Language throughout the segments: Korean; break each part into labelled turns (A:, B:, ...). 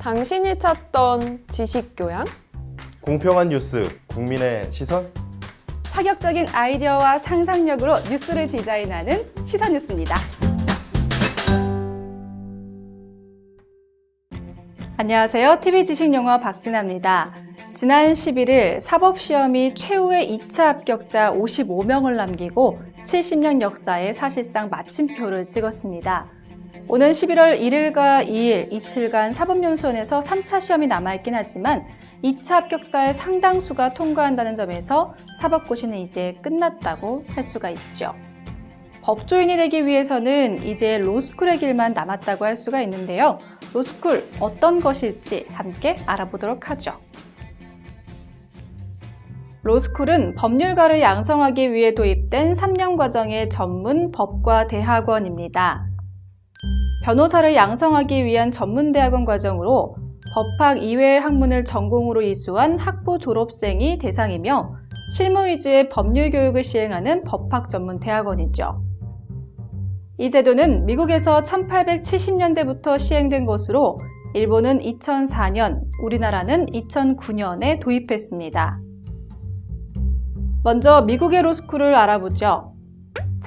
A: 당신이 찾던 지식 교양?
B: 공평한 뉴스, 국민의 시선?
C: 파격적인 아이디어와 상상력으로 뉴스를 디자인하는 시선 뉴스입니다. 안녕하세요. TV 지식 영화 박진아입니다. 지난 11일 사법시험이 최후의 2차 합격자 55명을 남기고 70년 역사에 사실상 마침표를 찍었습니다. 오는 11월 1일과 2일 이틀간 사법연수원에서 3차 시험이 남아있긴 하지만 2차 합격자의 상당수가 통과한다는 점에서 사법고시는 이제 끝났다고 할 수가 있죠. 법조인이 되기 위해서는 이제 로스쿨의 길만 남았다고 할 수가 있는데요. 로스쿨 어떤 것일지 함께 알아보도록 하죠. 로스쿨은 법률가를 양성하기 위해 도입된 3년 과정의 전문 법과 대학원입니다. 변호사를 양성하기 위한 전문대학원 과정으로 법학 이외의 학문을 전공으로 이수한 학부 졸업생이 대상이며 실무 위주의 법률 교육을 시행하는 법학 전문 대학원이죠. 이 제도는 미국에서 1870년대부터 시행된 것으로 일본은 2004년, 우리나라는 2009년에 도입했습니다. 먼저 미국의 로스쿨을 알아보죠.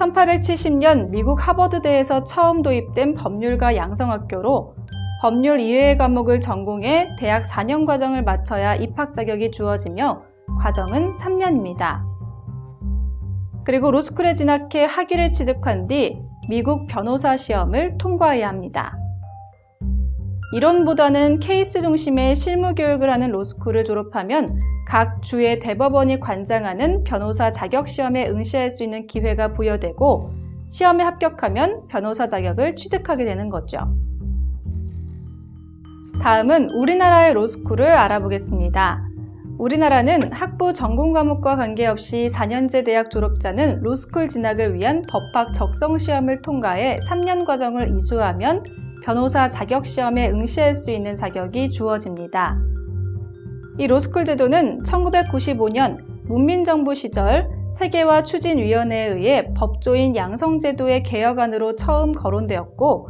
C: 1870년 미국 하버드대에서 처음 도입된 법률가 양성학교로 법률 이외의 과목을 전공해 대학 4년 과정을 마쳐야 입학 자격이 주어지며 과정은 3년입니다. 그리고 로스쿨에 진학해 학위를 취득한 뒤 미국 변호사 시험을 통과해야 합니다. 이론보다는 케이스 중심의 실무 교육을 하는 로스쿨을 졸업하면 각 주의 대법원이 관장하는 변호사 자격 시험에 응시할 수 있는 기회가 부여되고 시험에 합격하면 변호사 자격을 취득하게 되는 거죠. 다음은 우리나라의 로스쿨을 알아보겠습니다. 우리나라는 학부 전공 과목과 관계없이 4년제 대학 졸업자는 로스쿨 진학을 위한 법학 적성 시험을 통과해 3년 과정을 이수하면 변호사 자격 시험에 응시할 수 있는 자격이 주어집니다. 이 로스쿨 제도는 1995년 문민정부 시절 세계화 추진위원회에 의해 법조인 양성제도의 개혁안으로 처음 거론되었고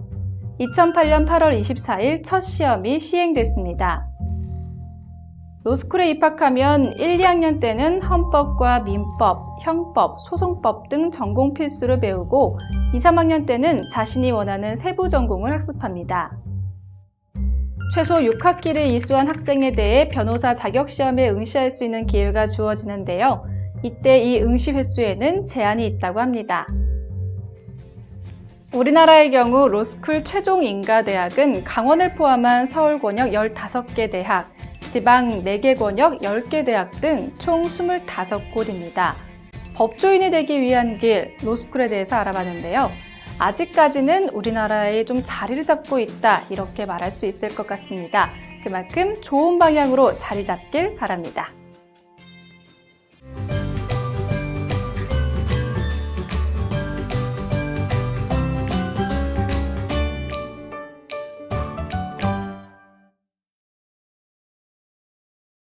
C: 2008년 8월 24일 첫 시험이 시행됐습니다. 로스쿨에 입학하면 1, 2학년 때는 헌법과 민법, 형법, 소송법 등 전공 필수를 배우고 2, 3학년 때는 자신이 원하는 세부 전공을 학습합니다. 최소 6학기를 이수한 학생에 대해 변호사 자격 시험에 응시할 수 있는 기회가 주어지는데요. 이때 이 응시 횟수에는 제한이 있다고 합니다. 우리나라의 경우 로스쿨 최종 인가 대학은 강원을 포함한 서울 권역 15개 대학, 지방 4개 권역 10개 대학 등 총 25곳입니다. 법조인이 되기 위한 길, 로스쿨에 대해서 알아봤는데요. 아직까지는 우리나라에 좀 자리를 잡고 있다, 이렇게 말할 수 있을 것 같습니다. 그만큼 좋은 방향으로 자리 잡길 바랍니다.